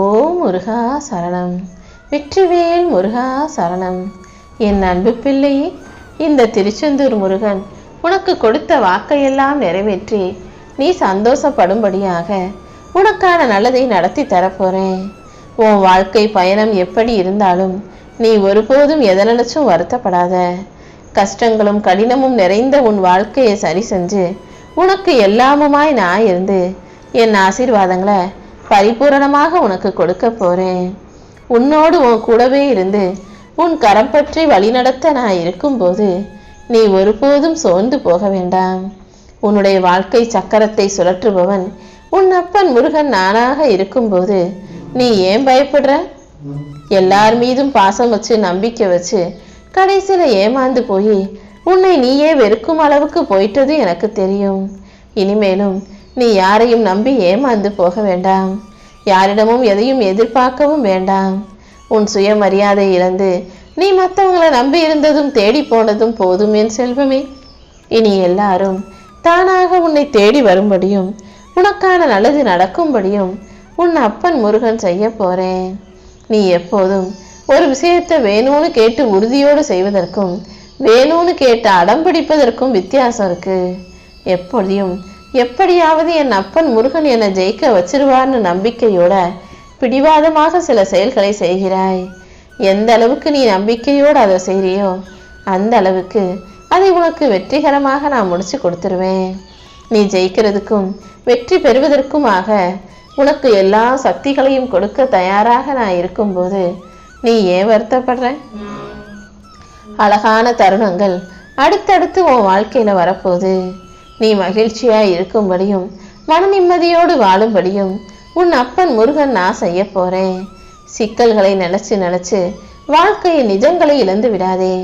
ஓ முருகா சரணம். வெற்றிவேல் முருகா சரணம். என் அன்பு பிள்ளையே இந்த திருச்செந்தூர் முருகன் உனக்கு கொடுத்த வாக்கையெல்லாம் நிறைவேற்றி நீ சந்தோஷப்படும்படியாக உனக்கான நல்லதை நடத்தி தரப்போறேன். உன் வாழ்க்கை பயணம் எப்படி இருந்தாலும் நீ ஒருபோதும் எதை நினைச்சும் வருத்தப்படாத. கஷ்டங்களும் கடினமும் நிறைந்த உன் வாழ்க்கையை சரி செஞ்சு உனக்கு எல்லாமுமாய் நான் இருந்து என் ஆசீர்வாதங்களை பரிபூரணமாக உனக்கு கொடுக்க போறேன். உன்னோடு உன் கூடவே இருந்து உன் கரம் பற்றி வழிநடத்த நான் இருக்கும்போது நீ ஒருபோதும் சோர்ந்து போக வேண்டாம். உன்னுடைய வாழ்க்கை சக்கரத்தை சுழற்றுபவன் உன் அப்பன் முருகன் நானாக இருக்கும்போது நீ ஏன் பயப்படுற? எல்லார் மீதும் பாசம் வச்சு நம்பிக்கை வச்சு கடைசியில் ஏமாந்து போய் உன்னை நீயே வெறுக்கும் அளவுக்கு போயிட்டது எனக்கு தெரியும். இனிமேலும் நீ யாரையும் நம்பி ஏமாந்து போக வேண்டாம். யாரிடமும் எதையும் எதிர்பார்க்கவும் வேண்டாம். உன் சுயமரியாதை இழந்து நீ மற்றவங்களை நம்பி இருந்ததும் தேடி போனதும் போதும் என் செல்வமே. இனி எல்லாரும் தானாக உன்னை தேடி வரும்படியும் உனக்கான நல்லது நடக்கும்படியும் உன் அப்பன் முருகன் செய்ய போறேன். நீ எப்போதும் ஒரு விஷயத்தை வேணும்னு கேட்டு உறுதியோடு செய்வதற்கும் வேணும்னு கேட்டு அடம்பிடிப்பதற்கும் வித்தியாசம் இருக்கு. எப்பொழுதையும் எப்படியாவது என் அப்பன் முருகன் என்னை ஜெயிக்க வச்சிருவார்னு நம்பிக்கையோட பிடிவாதமாக சில செயல்களை செய்கிறாய். எந்த அளவுக்கு நீ நம்பிக்கையோடு அதை செய்கிறியோ அந்த அளவுக்கு அதை உனக்கு வெற்றிகரமாக நான் முடிச்சு கொடுத்துருவேன். நீ ஜெயிக்கிறதுக்கும் வெற்றி பெறுவதற்குமாக உனக்கு எல்லா சக்திகளையும் கொடுக்க தயாராக நான் இருக்கும்போது நீ ஏன் வருத்தப்படுற? அழகான தருணங்கள் அடுத்தடுத்து உன் வாழ்க்கையில் வரப்போகுது. நீ மகிழ்ச்சியா இருக்கும்படியும் மன நிம்மதியோடு வாழும்படியும் உன் அப்பன் முருகன் நான் செய்ய போறேன். சிக்கல்களை நினைச்சு நினைச்சு வாழ்க்கையின் நிஜங்களை இழந்து விடாதே.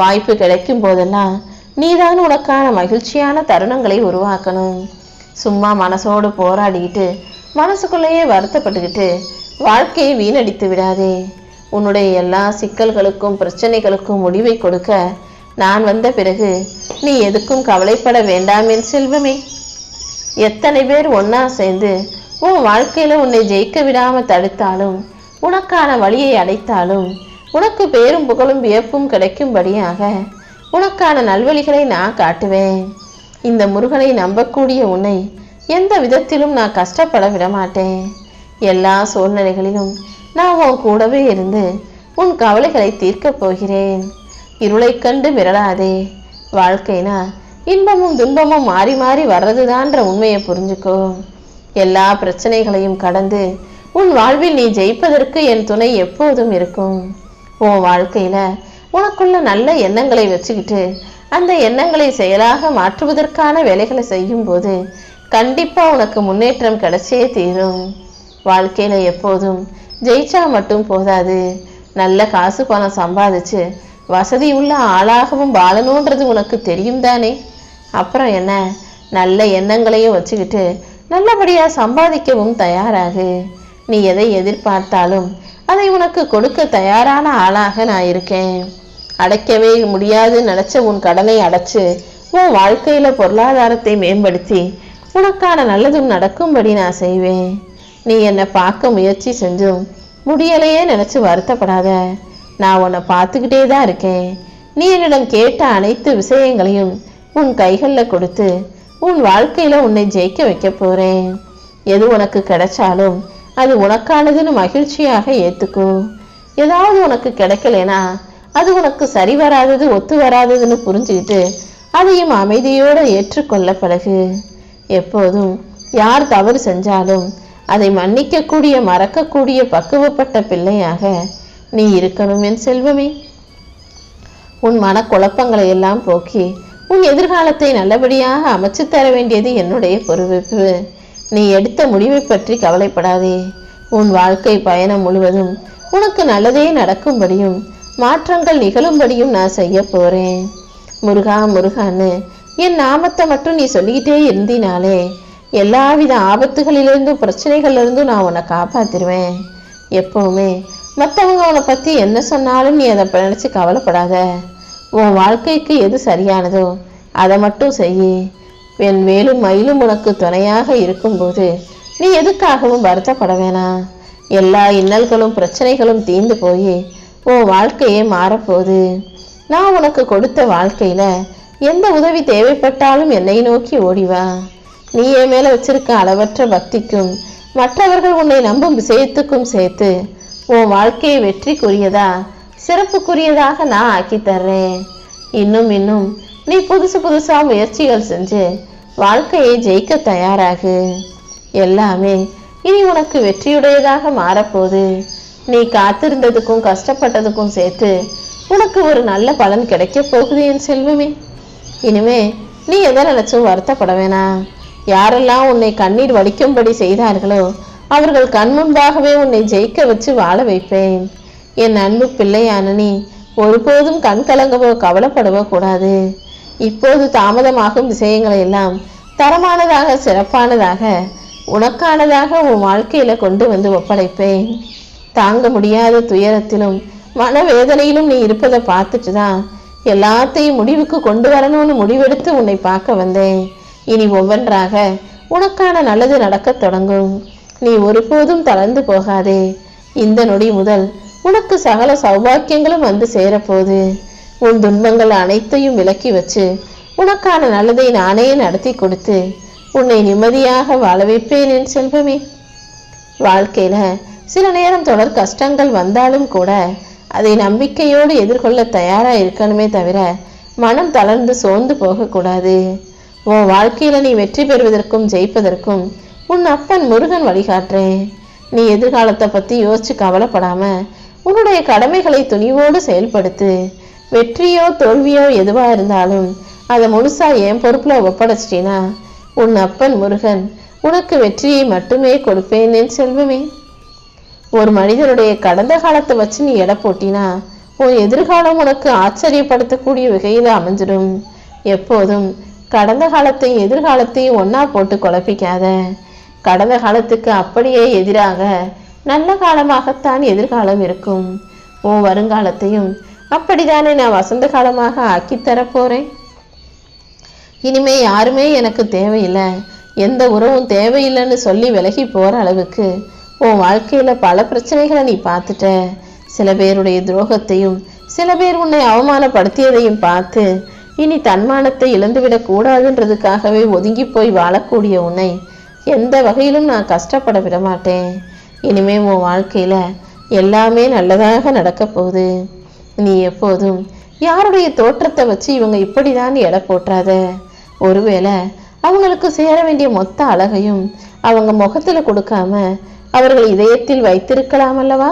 வாய்ப்பு கிடைக்கும் போதெல்லாம் நீதான் உனக்கான மகிழ்ச்சியான தருணங்களை உருவாக்கணும். சும்மா மனசோடு போராடிக்கிட்டு மனசுக்குள்ளேயே வருத்தப்பட்டுக்கிட்டு வாழ்க்கையை வீணடித்து விடாதே. உன்னுடைய எல்லா சிக்கல்களுக்கும் பிரச்சனைகளுக்கும் முடிவை கொடுக்க நான் வந்த பிறகு நீ எதுக்கும் கவலைப்பட வேண்டாம் என் செல்வமே. எத்தனை பேர் ஒன்னா சேர்ந்து உன் வாழ்க்கையில உன்னை ஜெயிக்க விடாம தடுத்தாலும் உனக்கான வழியை அடைத்தாலும் உனக்கு பேரும் புகழும் வியப்பும் கிடைக்கும்படியாக உனக்கான நல்வழிகளை நான் காட்டுவேன். இந்த முருகனை நம்பக்கூடிய உன்னை எந்த விதத்திலும் நான் கஷ்டப்பட விடமாட்டேன். எல்லா சூழ்நிலைகளிலும் நான் உன் கூடவே இருந்து உன் கவலைகளை தீர்க்கப் போகிறேன். இருளைக் கண்டு மிரளாதே வாழ்க்கைனா இன்பமும் துன்பமும் மாறி மாறி வர்றதுதான்ற உண்மையை புரிஞ்சுக்கோ. எல்லா பிரச்சனைகளையும் கடந்து உன் வாழ்வில் நீ ஜெயிப்பதற்கு என் துணை எப்போதும் இருக்கும். உன் வாழ்க்கையில உனக்குள்ள நல்ல எண்ணங்களை வச்சுக்கிட்டு அந்த எண்ணங்களை செயலாக மாற்றுவதற்கான வேலைகளை செய்யும்போது கண்டிப்பா உனக்கு முன்னேற்றம் கிடைச்சே தீரும். வாழ்க்கையில எப்போதும் ஜெயிச்சா மட்டும் போதாது. நல்ல காசு பணம் சம்பாதிச்சு வசதி உள்ள ஆளாகவும் வாழணுன்றது உனக்கு தெரியும் தானே? அப்புறம் என்ன? நல்ல எண்ணங்களையும் வச்சுக்கிட்டு நல்லபடியாக சம்பாதிக்கவும் தயாராகு. நீ எதை எதிர்பார்த்தாலும் அதை உனக்கு கொடுக்க தயாரான ஆளாக நான் இருக்கேன். அடைக்கவே முடியாது நினச்ச உன் கடனை அடைச்சு உன் வாழ்க்கையில பொருளாதாரத்தை மேம்படுத்தி உனக்கான நல்லதும் நடக்கும்படி நான் செய்வேன். நீ என்னை பார்க்க முயற்சி செஞ்சும் முடியலையே நினச்சி வருத்தப்படாத. நான் உன்னை பார்த்துக்கிட்டே தான் இருக்கேன். நீ என்னிடம் கேட்ட அனைத்து விஷயங்களையும் உன் கைகளில் கொடுத்து உன் வாழ்க்கையில உன்னை ஜெயிக்க வைக்க போறேன். எது உனக்கு கிடைச்சாலும் அது உனக்கானதுன்னு மகிழ்ச்சியாக ஏற்றுக்கோ ஏதாவது உனக்கு கிடைக்கலனா அது உனக்கு சரி வராதது ஒத்து வராததுன்னு புரிஞ்சுக்கிட்டு அதையும் அமைதியோட ஏற்றுக்கொள்ள பழகு. எப்போதும் யார் தவறு செஞ்சாலும் அதை மன்னிக்கக்கூடிய மறக்கக்கூடிய பக்குவப்பட்ட பிள்ளையாக நீ இருக்கணும் என் செல்வமே. உன் மனக்குழப்பங்களை எல்லாம் போக்கி உன் எதிர்காலத்தை நல்லபடியாக அமைச்சு தர வேண்டியது என்னுடைய பொறுப்பு. நீ எடுத்த முடிவை பற்றி கவலைப்படாதே. உன் வாழ்க்கை பயணம் முழுவதும் உனக்கு நல்லதே நடக்கும்படியும் மாற்றங்கள் நிகழும்படியும் நான் செய்ய போறேன். முருகா முருகான்னு என் நாமத்தை மட்டும் நீ சொல்லிக்கிட்டே இருந்தினாலே எல்லாவித ஆபத்துகளிலிருந்தும் பிரச்சனைகள்லேருந்தும் நான் உன்னை காப்பாற்றிடுவேன் எப்பவுமே மற்றவங்க உன்னை பற்றி என்ன சொன்னாலும் நீ அதை நினச்சி கவலைப்படாத. உன் வாழ்க்கைக்கு எது சரியானதோ அதை மட்டும் செய் என் மேலும் மயிலும் உனக்கு துணையாக இருக்கும்போது நீ எதுக்காகவும் வருத்தப்பட வேணாம் எல்லா இன்னல்களும் பிரச்சனைகளும் தீர்ந்து போய் உன் வாழ்க்கையே மாறப்போகுது. நான் உனக்கு கொடுத்த வாழ்க்கையில் எந்த உதவி தேவைப்பட்டாலும் என்னை நோக்கி ஓடிவா நீ என் மேலே வச்சிருக்க அளவற்ற பக்திக்கும் மற்றவர்கள் உன்னை நம்பும் விஷயத்துக்கும் சேர்த்து உன் வாழ்க்கையை வெற்றிக்குரியதா சிறப்புக்குரியதாக நான் ஆக்கி தர்றேன். இன்னும் இன்னும் நீ புதுசு புதுசா முயற்சிகள் செஞ்சு வாழ்க்கையை ஜெயிக்க தயாராகு. எல்லாமே இனி உனக்கு வெற்றியுடையதாக மாறப்போகுது. நீ காத்திருந்ததுக்கும் கஷ்டப்பட்டதுக்கும் சேர்த்து உனக்கு ஒரு நல்ல பலன் கிடைக்க போகுது என் செல்வமே. இனிமே நீ எதை நினைச்சும் வருத்தப்பட வேணாம். யாரெல்லாம் உன்னை கண்ணீர் வடிக்கும்படி செய்தார்களோ அவர்கள் கண் முன்பாகவே உன்னை ஜெயிக்க வச்சு வாழ வைப்பேன். என் அன்பு பிள்ளையான நீ ஒருபோதும் கண் கலங்கவோ கவலைப்படவோ கூடாது. இப்போது தாமதமாகும் விஷயங்களை எல்லாம் தரமானதாக சிறப்பானதாக உனக்கானதாக உன் வாழ்க்கையில கொண்டு வந்து ஒப்படைப்பேன். தாங்க முடியாத துயரத்திலும் மனவேதனையிலும் நீ இருப்பதை பார்த்துட்டு தான் எல்லாத்தையும் முடிவுக்கு கொண்டு வரணும்னு முடிவெடுத்து உன்னை பார்க்க வந்தேன். இனி ஒவ்வொன்றாக உனக்கான நல்லது நடக்கத் தொடங்கும். நீ ஒருபோதும் தளர்ந்து போகாதே. இந்த நொடி முதல் உனக்கு சகல சௌபாக்கியங்களும் வந்து சேரப்போது உன் துன்பங்கள் அனைத்தையும் விலக்கி வச்சு உனக்கான நல்லதை நானே நடத்தி கொடுத்து உன்னை நிம்மதியாக வாழ வைப்பேன் என் செல்வமே. வாழ்க்கையில சில நேரம் தொடர் கஷ்டங்கள் வந்தாலும் கூட அதை நம்பிக்கையோடு எதிர்கொள்ள தயாரா இருக்கணுமே தவிர மனம் தளர்ந்து சோர்ந்து போகக்கூடாது. உன் வாழ்க்கையில நீ வெற்றி பெறுவதற்கும் ஜெயிப்பதற்கும் உன் அப்பன் முருகன் வழிகாட்டுறேன் நீ எதிர்காலத்தை பத்தி யோசிச்சு கவலைப்படாம உன்னுடைய கடமைகளை துணிவோடு செயல்படுத்து. வெற்றியோ தோல்வியோ எதுவா இருந்தாலும் அதை முழுசா என் பொறுப்புல ஒப்படைச்சிட்டீனா உன் அப்பன் முருகன் உனக்கு வெற்றியை மட்டுமே கொடுப்பேன் என் செல்வமே. ஒரு மனிதனுடைய கடந்த காலத்தை வச்சு நீ எடை போட்டினா உன் எதிர்காலம் உனக்கு ஆச்சரியப்படுத்தக்கூடிய வகையில் அமைஞ்சிடும். எப்போதும் கடந்த காலத்தையும் எதிர்காலத்தையும் ஒன்றா போட்டு குழப்பிக்காத. கடந்த காலத்துக்கு அப்படியே எதிராக நல்ல காலமாகத்தான் எதிர்காலம் இருக்கும். உன் வருங்காலத்தையும் அப்படித்தானே நான் வசந்த காலமாக ஆக்கித் தரப் போறேன்? இனிமே யாருமே எனக்கு தேவையில்லை. எந்த உறவும் தேவையில்லைன்னு சொல்லி விலகி போற அளவுக்கு உன் வாழ்க்கையில பல பிரச்சனைகளை நீ பார்த்துட்ட. சில பேருடைய துரோகத்தையும் சில பேர் உன்னை அவமானப்படுத்தியதையும் பார்த்து இனி தன்மானத்தை இழந்துவிடக்கூடாதுன்றதுக்காகவே ஒதுங்கி போய் வாழக்கூடிய உன்னை எந்த வகையிலும் நான் கஷ்டப்பட விட மாட்டேன் இனிமே உன் வாழ்க்கையில் எல்லாமே நல்லதாக நடக்கப் போகுது. நீ எப்போதும் யாருடைய தோற்றத்தை வச்சு இவங்க இப்படிதான் எடை போட்டுறாத. ஒருவேளை அவங்களுக்கு சேர வேண்டிய மொத்த அழகையும் அவங்க முகத்தில் கொடுக்காம அவர்கள் இதயத்தில் வைத்திருக்கலாம் அல்லவா?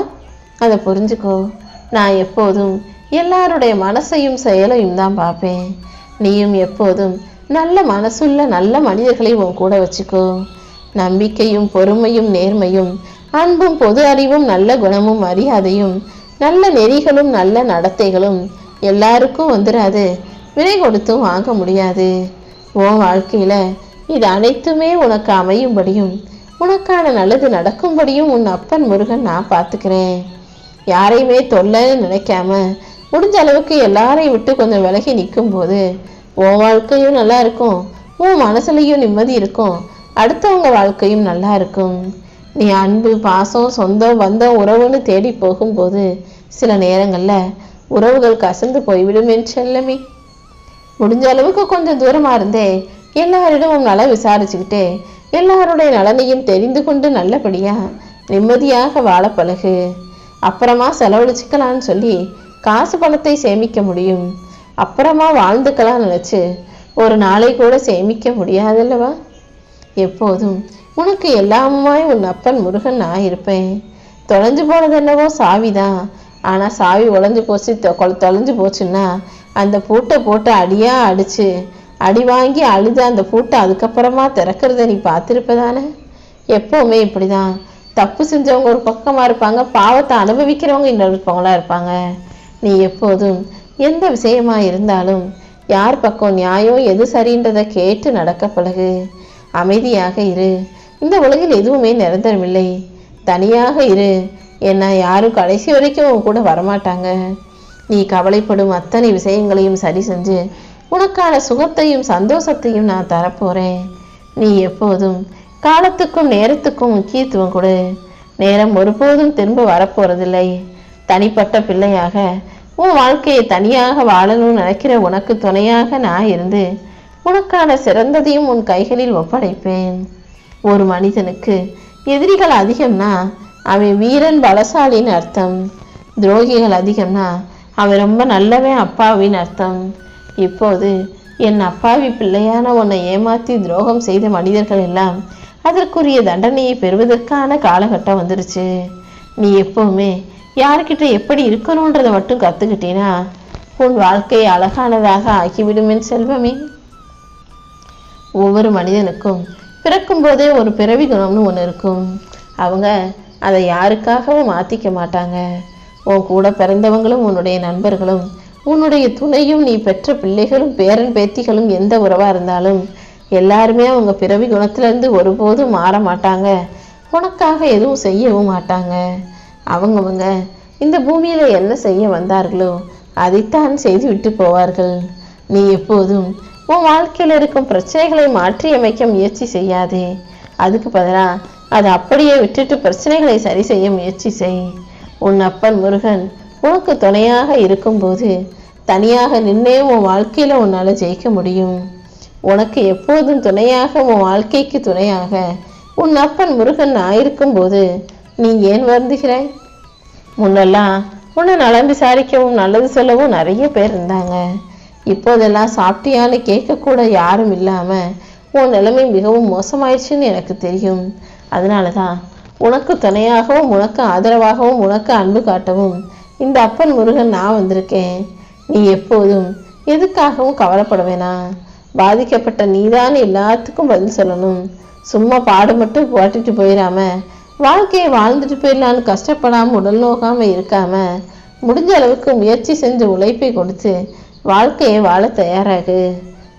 அதை புரிஞ்சுக்கோ. நான் எப்போதும் எல்லாருடைய மனசையும் செயலையும் தான் பார்ப்பேன். நீயும் எப்போதும் நல்ல மனசுள்ள நல்ல மனிதர்களை உன் கூட வச்சுக்கோ. நம்பிக்கையும் பொறுமையும் நேர்மையும் அன்பும் பொது அறிவும் நல்ல குணமும் மரியாதையும் நல்ல நெறிகளும் நல்ல நடத்தைகளும் எல்லாருக்கும் வந்துடாது விலை கொடுத்தும் வாங்க முடியாது. உன் வாழ்க்கையில இது அனைத்துமே உனக்கு அமையும்படியும் உனக்கான நல்லது நடக்கும்படியும் உன் அப்பன் முருகன் நான் பார்த்துக்கிறேன். யாரையுமே தொல்லைன்னு நினைக்காம முடிஞ்ச அளவுக்கு எல்லாரையும் விட்டு கொஞ்சம் விலகி நிற்கும் போது உன் வாழ்க்கையும் நல்லா இருக்கும். உன் மனசுலையும் நிம்மதி இருக்கும். அடுத்தவங்க வாழ்க்கையும் நல்லா இருக்கும். நீ அன்பு பாசம் சொந்தம் வந்த உறவுன்னு தேடி போகும்போது சில நேரங்களில் உறவுகள் கசந்து போய்விடும் என் செல்லமே. முடிஞ்ச அளவுக்கு கொஞ்சம் தூரமாக இருந்தே எல்லாரிடமும் நல்லா விசாரிச்சுக்கிட்டே எல்லாருடைய நலனையும் தெரிந்து கொண்டு நல்லபடியாக நிம்மதியாக வாழ பழகு. அப்புறமா செலவழிச்சுக்கலான்னு சொல்லி காசு பணத்தை சேமிக்க முடியும். அப்புறமா வாழ்ந்துக்கலாம் நினச்சி ஒரு நாளை கூட சேமிக்க முடியாதல்லவா? எப்போதும் உனக்கு எல்லாமுமாய் உன் அப்பன் முருகன் நான் இருப்பேன். தொலைஞ்சு போனது என்னவோ சாவிதான். ஆனால் சாவி உடைஞ்சு போச்சு தொ- கொ- தொலைஞ்சு போச்சுன்னா அந்த பூட்டை போட்டு அடியாக அடிச்சு அடி வாங்கி அழுது அந்த பூட்டை அதுக்கப்புறமா திறக்கிறத நீ பார்த்துருப்பதானே? எப்போவுமே இப்படி தான் தப்பு செஞ்சவங்க ஒரு பக்கமாக இருப்பாங்க பாவத்தை அனுபவிக்கிறவங்க இன்னொரு பக்கங்களாக இருப்பாங்க. நீ எப்போதும் எந்த விஷயமா இருந்தாலும் யார் பக்கம் நியாயம் எது சரின்றதை கேட்டு நடக்க பழகு. அமைதியாக இரு. இந்த உலகில் எதுவுமே நிரந்தரமில்லை. தனியாக இரு. என்ன யாரும் கடைசி வரைக்கும் உன் கூட வரமாட்டாங்க. நீ கவலைப்படும் அத்தனை விஷயங்களையும் சரி செஞ்சு உனக்கான சுகத்தையும் சந்தோஷத்தையும் நான் தரப்போகிறேன் நீ எப்போதும் காலத்துக்கும் நேரத்துக்கும் முக்கியத்துவம் கொடு. நேரம் ஒருபோதும் திரும்ப வரப்போகிறதில்லை தனிப்பட்ட பிள்ளையாக உன் வாழ்க்கையை தனியாக வாழணும்னு நினைக்கிற உனக்கு துணையாக நான் இருந்து உனக்கான சிறந்ததையும் உன் கைகளில் ஒப்படைப்பேன். ஒரு மனிதனுக்கு எதிரிகள் அதிகம்னா அவன் வீரன் பலசாலின்னு அர்த்தம். துரோகிகள் அதிகம்னா அவன் ரொம்ப நல்லவன் அப்பாவின் அர்த்தம். இப்போது என் அப்பாவி பிள்ளையான உன்னை ஏமாத்தி துரோகம் செய்த மனிதர்கள் எல்லாம் அதற்குரிய தண்டனையை பெறுவதற்கான காலகட்டம் வந்துருச்சு. நீ எப்பவுமே யார்கிட்ட எப்படி இருக்கணுன்றதை மட்டும் கற்றுக்கிட்டீன்னா உன் வாழ்க்கை அழகானதாக ஆக்கிவிடும் என் செல்வமே. ஒவ்வொரு மனிதனுக்கும் பிறக்கும் போதே ஒரு பிறவி குணம்னு ஒன்று இருக்கும். அவங்க அதை யாருக்காகவும் மாற்றிக்க மாட்டாங்க. உன் கூட பிறந்தவங்களும் உன்னுடைய நண்பர்களும் உன்னுடைய துணையும் நீ பெற்ற பிள்ளைகளும் பேரன் பேத்திகளும் எந்த உறவாக இருந்தாலும் எல்லாருமே அவங்க பிறவி குணத்திலேருந்து ஒருபோதும் மாற மாட்டாங்க. உனக்காக எதுவும் செய்யவும் மாட்டாங்க. அவங்கவங்க இந்த பூமியில் என்ன செய்ய வந்தார்களோ அதைத்தான் செய்து விட்டு போவார்கள். நீ எப்போதும் உன் வாழ்க்கையில் இருக்கும் பிரச்சனைகளை மாற்றி அமைக்க முயற்சி செய்யாதே. அதுக்கு பதிலாக அதை அப்படியே விட்டுட்டு பிரச்சனைகளை சரி செய்ய முயற்சி செய். உன் அப்பன் முருகன் உனக்கு துணையாக இருக்கும்போது தனியாக நின்னே உன் வாழ்க்கையில் உன்னால் ஜெயிக்க முடியும். உனக்கு எப்போதும் துணையாக உன் வாழ்க்கைக்கு துணையாக உன் அப்பன் முருகன் நான் போது நீ ஏன் வருந்துகிறாய்? முன்னெல்லாம் உன்னை நலம் விசாரிக்கவும் நல்லது சொல்லவும் நிறைய பேர் இருந்தாங்க. இப்போதெல்லாம் சாப்பிட்டியான்னு கேட்கக்கூட யாரும் இல்லாமல் உன் நிலைமை மிகவும் மோசமாயிடுச்சுன்னு எனக்கு தெரியும். அதனால தான் உனக்கு துணையாகவும் உனக்கு ஆதரவாகவும் உனக்கு அன்பு காட்டவும் இந்த அப்பன் முருகன் நான் வந்திருக்கேன். நீ எப்போதும் எதுக்காகவும் கவலைப்பட வேணாம் பாதிக்கப்பட்ட நீதான் எல்லாத்துக்கும் பதில் சொல்லணும். சும்மா பாடு மட்டும் போட்டுட்டு போயிடாம வாழ்க்கையை வாழ்ந்துட்டு போயிடலான்னு கஷ்டப்படாமல் உடல் நோக்காமல் இருக்காம முடிஞ்ச அளவுக்கு முயற்சி செஞ்சு உழைப்பை கொடுத்து வாழ்க்கையை வாழ தயாராகு.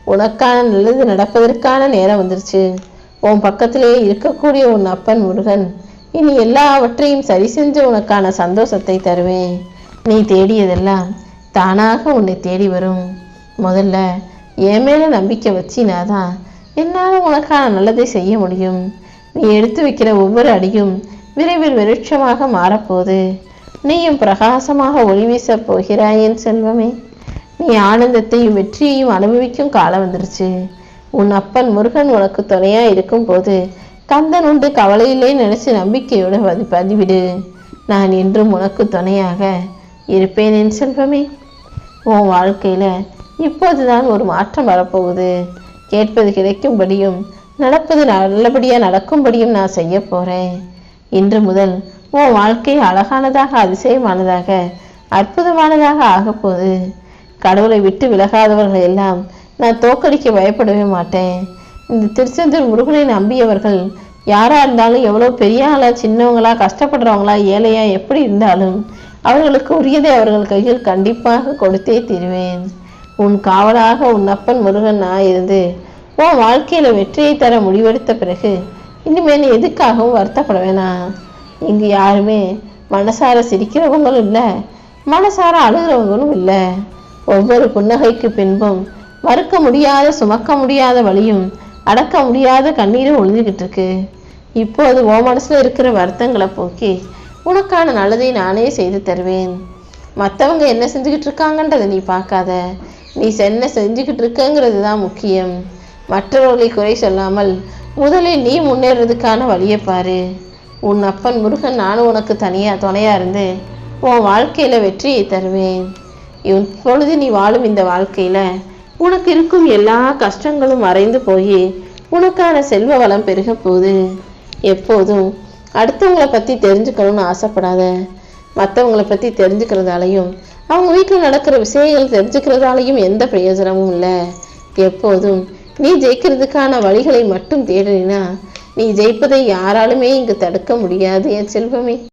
உனக்கான நல்லது நடப்பதற்கான நேரம் வந்துருச்சு. உன் பக்கத்திலேயே இருக்கக்கூடிய உன் அப்பன் முருகன் இனி எல்லாவற்றையும் சரி செஞ்சு உனக்கான சந்தோஷத்தை தருவேன். நீ தேடியதெல்லாம் தானாக உன்னை தேடி வரும். முதல்ல என் மேலே நம்பிக்கை வச்சினாதான் என்னால் உனக்கான நல்லதை செய்ய முடியும். நீ எடுத்து வைக்கிற ஒவ்வொரு அடியும் விரைவில் வெளிச்சமாக மாறப்போகுது. நீயும் பிரகாசமாக ஒளி வீசப் போகிறாயேன் செல்வமே. நீ ஆனந்தத்தையும் வெற்றியையும் அனுபவிக்கும் காலம் வந்துருச்சு. உன் அப்பன் முருகன் உனக்கு துணையா இருக்கும் போது கந்தன் உண்டு கவலையிலே நினைச்சு நம்பிக்கையோடு பதி பதிவிடு. நான் என்றும் உனக்கு துணையாக இருப்பேன் என் செல்வமே. உன் வாழ்க்கையில் இப்போதுதான் ஒரு மாற்றம் வரப்போகுது. கேட்பது கிடைக்கும்படியும் நடப்பது நல்லபடியாக நடக்கும்படியும் நான் செய்ய போகிறேன் இன்று முதல் உன் வாழ்க்கை அழகானதாக அதிசயமானதாக அற்புதமானதாக ஆகப்போகுது கடவுளை விட்டு விலகாதவர்கள் எல்லாம் நான் தோக்கடிக்க பயப்படவே மாட்டேன். இந்த திருச்செந்தூர் முருகனை நம்பியவர்கள் யாராக இருந்தாலும் எவ்வளோ பெரிய ஆளா சின்னவங்களா கஷ்டப்படுறவங்களா ஏழையா எப்படி இருந்தாலும் அவர்களுக்கு உரியதை அவர்கள் கையில் கண்டிப்பாக கொடுத்தே தீருவேன். உன் காவலாக உன் அப்பன் முருகன் நான் இருந்து உன் வாழ்க்கையில் வெற்றியை தர முடிவெடுத்த பிறகு இனிமேல் எதுக்காகவும் வருத்தப்பட வேணாம். இங்கு யாருமே மனசார சிரிக்கிறவங்களும் இல்லை மனசார அழுகிறவங்களும் இல்லை. ஒவ்வொரு புன்னகைக்கு பின்பும் மறுக்க முடியாத சுமக்க முடியாத வழியும் அடக்க முடியாத கண்ணீரும் ஒழுதுகிட்டு இருக்கு இப்போது ஓ மனசில் இருக்கிற வருத்தங்களை போக்கி உனக்கான நல்லதை நானே செய்து தருவேன். மற்றவங்க என்ன செஞ்சுக்கிட்டு இருக்காங்கன்றதை நீ பார்க்காத. நீ என்ன செஞ்சுக்கிட்டு இருக்கங்கிறது தான் முக்கியம். மற்றவர்களை குறை சொல்லாமல் முதலில் நீ முன்னேறதுக்கான வழியை பாரு. உன் அப்பன் முருகன் நானும் உனக்கு தனியாக துணையாக இருந்து உன் வாழ்க்கையில் வெற்றியை தருவேன். இப்பொழுது நீ வாழும் இந்த வாழ்க்கையில உனக்கு இருக்கும் எல்லா கஷ்டங்களும் மறைந்து போய் உனக்கான செல்வ வளம் பெருக போகுது. எப்போதும் அடுத்தவங்களை பற்றி தெரிஞ்சுக்கணும்னு ஆசைப்படாத. மற்றவங்களை பற்றி தெரிஞ்சுக்கிறதாலையும் அவங்க வீட்டில் நடக்கிற விஷயங்கள் தெரிஞ்சுக்கிறதாலையும் எந்த பிரயோஜனமும் இல்லை. எப்போதும் நீ ஜெயிக்கிறதுக்கான வழிகளை மட்டும் தேடினா நீ ஜெயிப்பதை யாராலுமே இங்கு தடுக்க முடியாது என் செல்வமே.